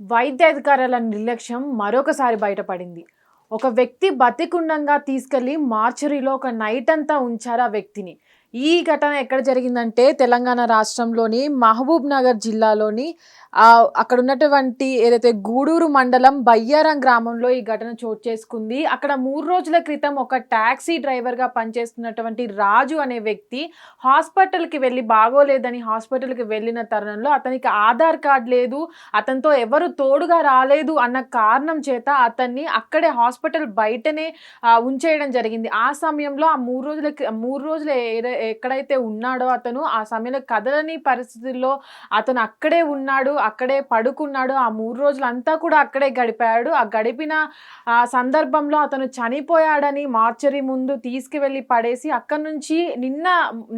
వైద్యాధికారుల నిర్లక్ష్యం మరొకసారి బయటపడింది. ఒక వ్యక్తి బతికుండంగా తీసుకెళ్ళి మార్చురీలో ఒక నైట్ అంతా ఉంచారు ఆ వ్యక్తిని. ఈ ఘటన ఎక్కడ జరిగిందంటే తెలంగాణ రాష్ట్రంలోని మహబూబ్ నగర్ జిల్లాలోని అక్కడ ఉన్నటువంటి ఏదైతే గూడూరు మండలం బయ్యారం గ్రామంలో ఈ ఘటన చోటు చేసుకుంది. అక్కడ మూడు రోజుల క్రితం ఒక టాక్సీ డ్రైవర్గా పనిచేస్తున్నటువంటి రాజు అనే వ్యక్తి హాస్పిటల్కి వెళ్ళి బాగోలేదని హాస్పిటల్కి వెళ్ళిన తరుణంలో అతనికి ఆధార్ కార్డ్ లేదు అతనితో ఎవరు తోడుగా రాలేదు అన్న కారణం చేత అతన్ని అక్కడే హాస్పిటల్ బయటనే ఉంచేయడం జరిగింది. ఆ సమయంలో ఆ మూడు రోజుల క్రి- మూడు రోజులు ఎక్కడైతే ఉన్నాడో అతను ఆ సమయంలో కదలని పరిస్థితుల్లో అతను అక్కడే ఉన్నాడు. అక్కడే పడుకున్నాడు. ఆ మూడు రోజులు అంతా కూడా అక్కడే గడిపాడు. ఆ గడిపిన ఆ సందర్భంలో అతను చనిపోయాడని మార్చరీ ముందు తీసుకువెళ్ళి పడేసి అక్కడి నుంచి నిన్న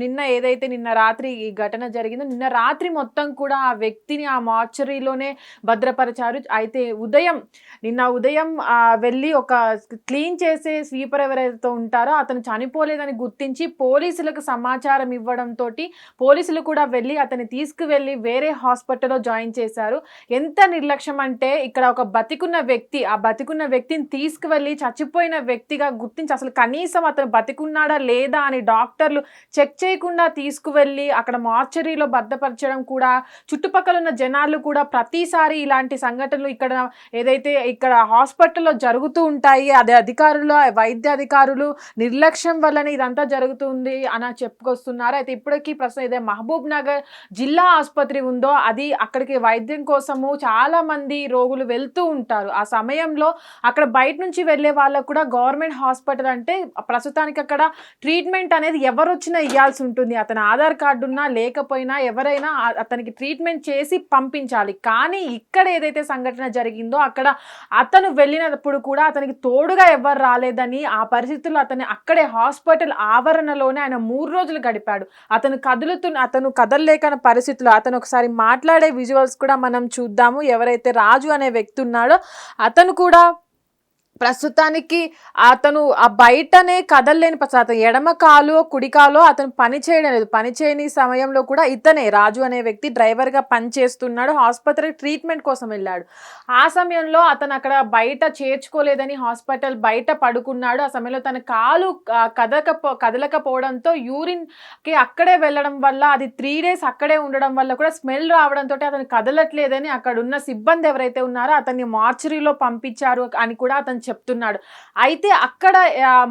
నిన్న ఏదైతే నిన్న రాత్రి ఈ ఘటన జరిగిందో నిన్న రాత్రి మొత్తం కూడా ఆ వ్యక్తిని ఆ మార్చరీలోనే భద్రపరిచారు. అయితే ఉదయం నిన్న ఉదయం వెళ్ళి ఒక క్లీన్ చేసే స్వీపర్ ఎవరైతే ఉంటారో అతను చనిపోలేదని గుర్తించి పోలీసులకు సమాచారం ఇవ్వడంతో పోలీసులు కూడా వెళ్ళి అతన్ని తీసుకువెళ్ళి వేరే హాస్పిటల్లో జాయిన్ చేశారు. ఎంత నిర్లక్ష్యం అంటే ఇక్కడ ఒక బతికున్న వ్యక్తి ఆ బతికున్న వ్యక్తిని తీసుకువెళ్ళి చచ్చిపోయిన వ్యక్తిగా గుర్తించి అసలు కనీసం అతను బతికున్నాడా లేదా అని డాక్టర్లు చెక్ చేయకుండా తీసుకువెళ్ళి అక్కడ మార్చరీలో భద్రపరచడం కూడా చుట్టుపక్కల ఉన్న జనాలు కూడా ప్రతిసారి ఇలాంటి సంఘటనలు ఇక్కడ ఏదైతే ఇక్కడ హాస్పిటల్లో జరుగుతూ ఉంటాయి అదే అధికారులు వైద్య అధికారులు నిర్లక్ష్యం వల్లనే ఇదంతా జరుగుతుంది అని చెప్పుకొస్తున్నారు. అయితే ఇప్పటికీ ప్రస్తుతం ఇదే మహబూబ్ నగర్ జిల్లా ఆసుపత్రి ఉందో అది అక్కడికి వైద్యం కోసము చాలా మంది రోగులు వెళ్తూ ఉంటారు. ఆ సమయంలో అక్కడ బయట నుంచి వెళ్ళే వాళ్ళకు కూడా గవర్నమెంట్ హాస్పిటల్ అంటే ప్రస్తుతానికి అక్కడ ట్రీట్మెంట్ అనేది ఎవరు వచ్చినా ఇవ్వాల్సి ఉంటుంది. అతని ఆధార్ కార్డు ఉన్నా లేకపోయినా ఎవరైనా అతనికి ట్రీట్మెంట్ చేసి పంపించాలి. కానీ ఇక్కడ ఏదైతే సంఘటన జరిగిందో అక్కడ అతను వెళ్ళినప్పుడు కూడా అతనికి తోడుగా ఎవరు రాలేదని ఆ పరిస్థితుల్లో అతని అక్కడే హాస్పిటల్ ఆవరణలోనే ఆయన మూడు రోజులు గడిపాడు. అతను కదులుతున్న అతను కదలలేకన పరిస్థితుల్లో అతను ఒకసారి మాట్లాడే విజువల్స్ కూడా మనం చూద్దాము. ఎవరైతే రాజు అనే వ్యక్తి ఉన్నాడో అతను కూడా ప్రస్తుతానికి అతను ఆ బయటనే కదలలేని ప- అతను ఎడమ కాలు కుడి కాలు అతను పని చేయడం లేదు. పని చేయని సమయంలో కూడా ఇతనే రాజు అనే వ్యక్తి డ్రైవర్గా పనిచేస్తున్నాడు చేస్తున్నాడు. ట్రీట్మెంట్ కోసం వెళ్ళాడు. ఆ సమయంలో అతను అక్కడ బయట చేర్చుకోలేదని హాస్పిటల్ బయట పడుకున్నాడు. ఆ సమయంలో తన కాలు కదలకపో కదలకపోవడంతో యూరిన్కి అక్కడే వెళ్ళడం వల్ల అది త్రీ డేస్ అక్కడే ఉండడం వల్ల కూడా స్మెల్ రావడంతో అతను కదలట్లేదని అక్కడ ఉన్న సిబ్బంది ఎవరైతే ఉన్నారో అతన్ని మార్చరీలో పంపించారు అని కూడా అతను చెప్తున్నాడు. అయితే అక్కడ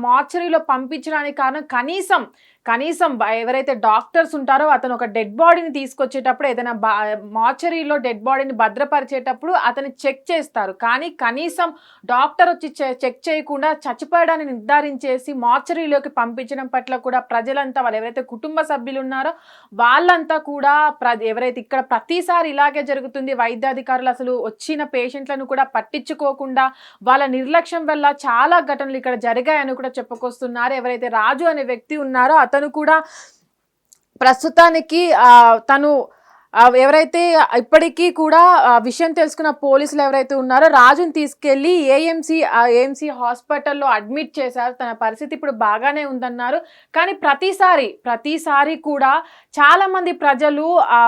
మార్చరీలో పంపించడానికి కారణం కనీసం కనీసం బ- ఎవరైతే డాక్టర్స్ ఉంటారో అతను ఒక డెడ్ బాడీని తీసుకొచ్చేటప్పుడు ఏదైనా బా మార్చరీలో డెడ్ బాడీని భద్రపరిచేటప్పుడు అతని చెక్ చేస్తారు. కానీ కనీసం డాక్టర్ వచ్చి చె- చెక్ చేయకుండా చచ్చిపోయడాన్ని నిర్ధారించేసి మార్చరీలోకి పంపించడం పట్ల కూడా ప్రజలంతా వాళ్ళు ఎవరైతే కుటుంబ సభ్యులు ఉన్నారో వాళ్ళంతా కూడా ప్ర ఎవరైతే ఇక్కడ ప్రతిసారి ఇలాగే జరుగుతుంది వైద్యాధికారులు అసలు వచ్చిన పేషెంట్లను కూడా పట్టించుకోకుండా వాళ్ళ నిర్లక్ష్యం వల్ల చాలా ఘటనలు ఇక్కడ జరిగాయని కూడా చెప్పుకొస్తున్నారు. ఎవరైతే రాజు అనే వ్యక్తి ఉన్నారో అతను కూడా ప్రస్తుతానికి ఆ, తను ఎవరైతే ఇప్పటికీ కూడా ఆ విషయం తెలుసుకున్న పోలీసులు ఎవరైతే ఉన్నారో రాజుని తీసుకెళ్ళి ఏఎంసీ ఏఎంసీ హాస్పిటల్లో అడ్మిట్ చేశారు. తన పరిస్థితి ఇప్పుడు బాగానే ఉందన్నారు. కానీ ప్రతిసారి ప్రతిసారి కూడా చాలా మంది ప్రజలు ఆ,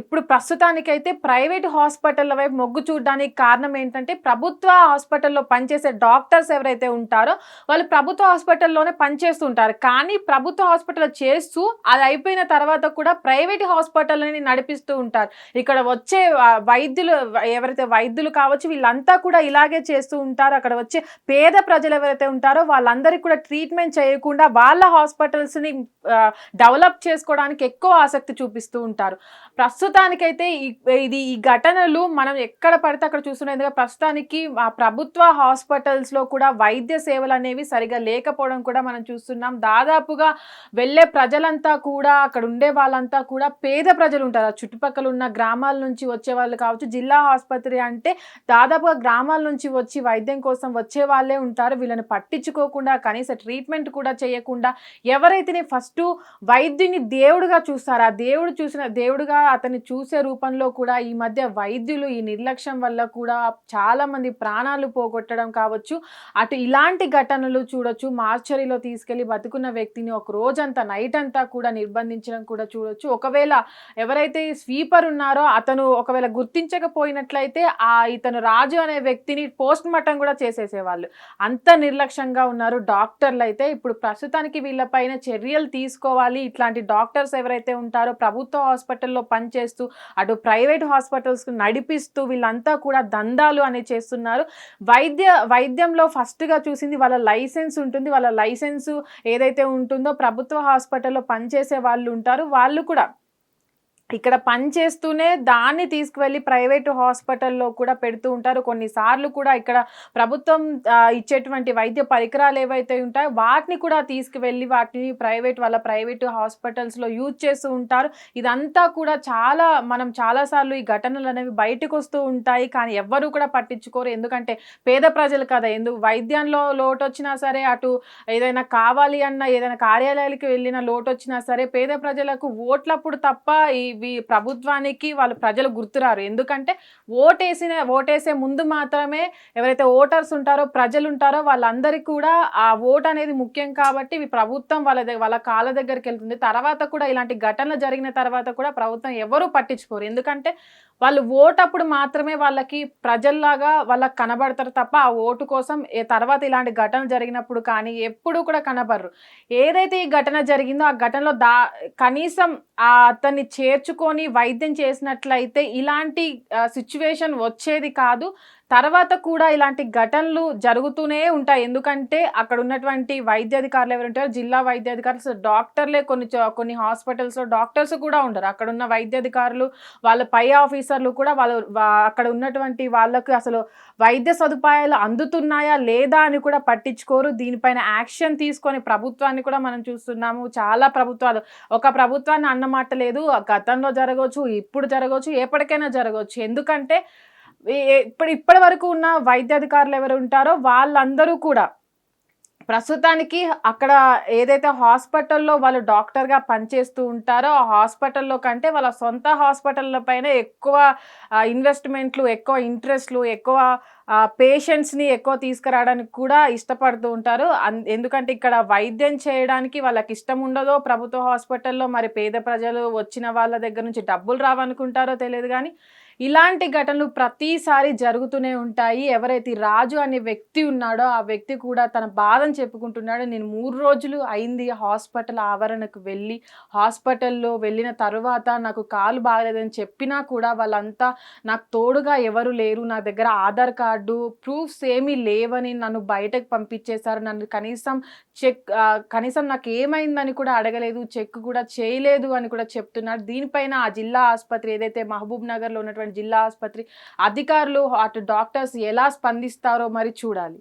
ఇప్పుడు ప్రస్తుతానికైతే ప్రైవేట్ హాస్పిటల్ వైపు మొగ్గు చూడడానికి కారణం ఏంటంటే ప్రభుత్వ హాస్పిటల్లో పనిచేసే డాక్టర్స్ ఎవరైతే ఉంటారో వాళ్ళు ప్రభుత్వ హాస్పిటల్లోనే పనిచేస్తుంటారు. కానీ ప్రభుత్వ హాస్పిటల్ చేస్తూ అది అయిపోయిన తర్వాత కూడా ప్రైవేట్ హాస్పిటల్ని నడిపిస్తూ ఉంటారు. ఇక్కడ వచ్చే వైద్యులు ఎవరైతే వైద్యులు కావచ్చు వీళ్ళంతా కూడా ఇలాగే చేస్తూ ఉంటారు. అక్కడ వచ్చే పేద ప్రజలు ఎవరైతే ఉంటారో వాళ్ళందరికీ కూడా ట్రీట్మెంట్ చేయకుండా వాళ్ళ హాస్పిటల్స్ని డెవలప్ చేసుకోవడానికి ఎక్కువ ఆసక్తి చూపిస్తూ ఉంటారు. ప్రస్తుతానికైతే ఇది ఈ ఘటనలు మనం ఎక్కడ పడితే అక్కడ చూస్తున్నాం. ప్రస్తుతానికి ఆ ప్రభుత్వ హాస్పిటల్స్లో కూడా వైద్య సేవలు అనేవి సరిగా లేకపోవడం కూడా మనం చూస్తున్నాం. దాదాపుగా వెళ్ళే ప్రజలంతా కూడా అక్కడ ఉండే వాళ్ళంతా కూడా పేద ప్రజలు ఉంటారు. ఆ చుట్టుపక్కల ఉన్న గ్రామాల నుంచి వచ్చే వాళ్ళు కావచ్చు జిల్లా ఆసుపత్రి అంటే దాదాపుగా గ్రామాల నుంచి వచ్చి వైద్యం కోసం వచ్చే వాళ్ళే ఉంటారు. వీళ్ళని పట్టించుకోకుండా కనీస ట్రీట్మెంట్ కూడా చేయకుండా ఎవరైతేనే ఫస్ట్ వైద్యుని దేవుడుగా చూస్తారో. ఆ దేవుడు చూసిన దేవుడుగా అతన్ని చూసే రూపంలో కూడా ఈ మధ్య వైద్యులు ఈ నిర్లక్ష్యం వల్ల కూడా చాలా మంది ప్రాణాలు పోగొట్టడం కావచ్చు అటు ఇలాంటి ఘటనలు చూడొచ్చు. మార్చరీలో తీసుకెళ్ళి బతుకున్న వ్యక్తిని ఒక రోజంతా నైట్ అంతా కూడా నిర్బంధించడం కూడా చూడొచ్చు. ఒకవేళ ఎవరైతే స్వీపర్ ఉన్నారో అతను ఒకవేళ గుర్తించకపోయినట్లయితే ఆ ఇతను రాజు అనే వ్యక్తిని పోస్ట్ మార్టం కూడా చేసేసేవాళ్ళు. అంత నిర్లక్ష్యంగా ఉన్నారు డాక్టర్లు అయితే ఇప్పుడు ప్రస్తుతానికి వీళ్ళపైన చర్యలు తీసుకోవాలి. ఇట్లాంటి డాక్టర్స్ ఎవరైతే ఉంటారో ప్రభుత్వ హాస్పిటల్లో పనిచేస్తూ అటు ప్రైవేట్ హాస్పిటల్స్ నడిపిస్తూ వీళ్ళంతా కూడా దందాలు అనే చేస్తున్నారు. వైద్య వైద్యంలో ఫస్ట్గా చూసింది వాళ్ళ లైసెన్స్ ఉంటుంది. వాళ్ళ లైసెన్స్ ఏదైతే ఉంటుందో ప్రభుత్వ హాస్పిటల్లో పనిచేసే వాళ్ళు ఉంటారు. వాళ్ళు కూడా ఇక్కడ పని చేస్తూనే దాన్ని తీసుకువెళ్ళి ప్రైవేట్ హాస్పిటల్లో కూడా పెడుతూ ఉంటారు. కొన్నిసార్లు కూడా ఇక్కడ ప్రభుత్వం ఇచ్చేటువంటి వైద్య పరికరాలు ఏవైతే ఉంటాయో వాటిని కూడా తీసుకువెళ్ళి వాటిని ప్రైవేట్ వాళ్ళ ప్రైవేట్ హాస్పిటల్స్లో యూజ్ చేస్తూ ఉంటారు. ఇదంతా కూడా చాలా మనం చాలాసార్లు ఈ ఘటనలు అనేవి బయటకు వస్తూ ఉంటాయి. కానీ ఎవ్వరూ కూడా పట్టించుకోరు. ఎందుకంటే పేద ప్రజలు కదా. ఎందుకు వైద్యంలో లోటు వచ్చినా సరే అటు ఏదైనా కావాలి అన్న ఏదైనా కార్యాలయాలకు వెళ్ళిన లోటు వచ్చినా సరే పేద ప్రజలకు ఓట్లప్పుడు తప్ప ఈ ఇవి ప్రభుత్వానికి వాళ్ళు ప్రజలు గుర్తురారు. ఎందుకంటే ఓటేసిన ఓటేసే ముందు మాత్రమే ఎవరైతే ఓటర్స్ ఉంటారో ప్రజలు ఉంటారో వాళ్ళందరికీ కూడా ఆ ఓట్ అనేది ముఖ్యం కాబట్టి ఇవి ప్రభుత్వం వాళ్ళ వాళ్ళ కాళ్ళ దగ్గరికి వెళ్తుంది. తర్వాత కూడా ఇలాంటి ఘటనలు జరిగిన తర్వాత కూడా ప్రభుత్వం ఎవరూ పట్టించుకోరు. ఎందుకంటే వాళ్ళు ఓటు అప్పుడు మాత్రమే వాళ్ళకి ప్రజల్లాగా వాళ్ళకి కనబడతారు తప్ప ఆ ఓటు కోసం ఏ తర్వాత ఇలాంటి ఘటన జరిగినప్పుడు కానీ ఎప్పుడూ కూడా కనబడరు. ఏదైతే ఈ ఘటన జరిగిందో ఆ ఘటనలో దా కనీసం ఆ అతన్ని చేర్చుకొని వైద్యం చేసినట్లయితే ఇలాంటి సిచ్యువేషన్ వచ్చేది కాదు. తర్వాత కూడా ఇలాంటి ఘటనలు జరుగుతూనే ఉంటాయి. ఎందుకంటే అక్కడ ఉన్నటువంటి వైద్యాధికారులు ఎవరు ఉంటారో జిల్లా వైద్యాధికారులు డాక్టర్లే కొన్ని కొన్ని హాస్పిటల్స్లో డాక్టర్స్ కూడా ఉండరు. అక్కడ ఉన్న వైద్యాధికారులు వాళ్ళ పై ఆఫీసర్లు కూడా వాళ్ళు అక్కడ ఉన్నటువంటి వాళ్ళకు అసలు వైద్య సదుపాయాలు అందుతున్నాయా లేదా అని కూడా పట్టించుకోరు. దీనిపైన యాక్షన్ తీసుకొని ప్రభుత్వాన్ని కూడా మనం చూస్తున్నాము. చాలా ప్రభుత్వాలు. ఒక ప్రభుత్వాన్ని అన్నమాట లేదు. గతంలో జరగవచ్చు ఇప్పుడు జరగవచ్చు ఎప్పటికైనా జరగవచ్చు. ఎందుకంటే ఇప్పుడు ఇప్పటి వరకు ఉన్న వైద్యాధికారులు ఎవరు ఉంటారో వాళ్ళందరూ కూడా ప్రస్తుతానికి అక్కడ ఏదైతే హాస్పిటల్లో వాళ్ళు డాక్టర్గా పనిచేస్తూ ఉంటారో ఆ హాస్పిటల్లో కంటే వాళ్ళ సొంత హాస్పిటల్ల పైన ఎక్కువ ఇన్వెస్ట్మెంట్లు ఎక్కువ ఇంట్రెస్ట్లు ఎక్కువ పేషెంట్స్ని ఎక్కువ తీసుకురావడానికి కూడా ఇష్టపడుతూ ఉంటారు. అన్- ఎందుకంటే ఇక్కడ వైద్యం చేయడానికి వాళ్ళకి ఇష్టం ఉండదో ప్రభుత్వ హాస్పిటల్లో మరి పేద ప్రజలు వచ్చిన వాళ్ళ దగ్గర నుంచి డబ్బులు రావనుకుంటారో తెలియదు కానీ ఇలాంటి ఘటనలు ప్రతిసారి జరుగుతూనే ఉంటాయి. ఎవరైతే రాజు అనే వ్యక్తి ఉన్నాడో ఆ వ్యక్తి కూడా తన బాధను చెప్పుకుంటున్నాడు. నేను మూడు రోజులు అయింది హాస్పిటల్ ఆవరణకు వెళ్ళి హాస్పిటల్లో వెళ్ళిన తర్వాత నాకు కాలు బాగలేదని చెప్పినా కూడా వాళ్ళంతా నాకు తోడుగా ఎవరు లేరు. నా దగ్గర ఆధార్ కార్డు ప్రూఫ్స్ ఏమీ లేవని నన్ను బయటకు పంపించేశారు. నన్ను కనీసం చెక్ కనీసం నాకు ఏమైందని కూడా అడగలేదు. చెక్ కూడా చేయలేదు అని కూడా చెప్తున్నారు దీనిపైన ఆ జిల్లా ఆసుపత్రి ఏదైతే మహబూబ్ నగర్లో ఉన్నటువంటి జిల్లా ఆసుపత్రి. అధికారులు అటు డాక్టర్స్ ఎలా స్పందిస్తారో మరి చూడాలి.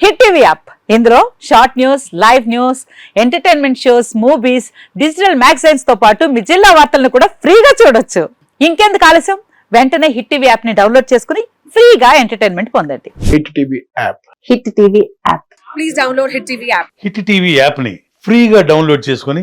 Hit TV app. ఇందులో short news live news entertainment shows movies digital మ్యాగజైన్స్తో పాటు మీ జిల్లా వార్తలను కూడా ఫ్రీగా చూడొచ్చు. ఇంకెందుకు ఆలస్యం? వెంటనే హిట్ టీవీ యాప్ని డౌన్లోడ్ చేసుకుని ఫ్రీగా ఎంటర్టైన్మెంట్ పొందండి. Hit TV app. Hit TV app. Please download Hit TV app. Hit TV యాప్ని ఫ్రీగా డౌన్లోడ్ చేసుకొని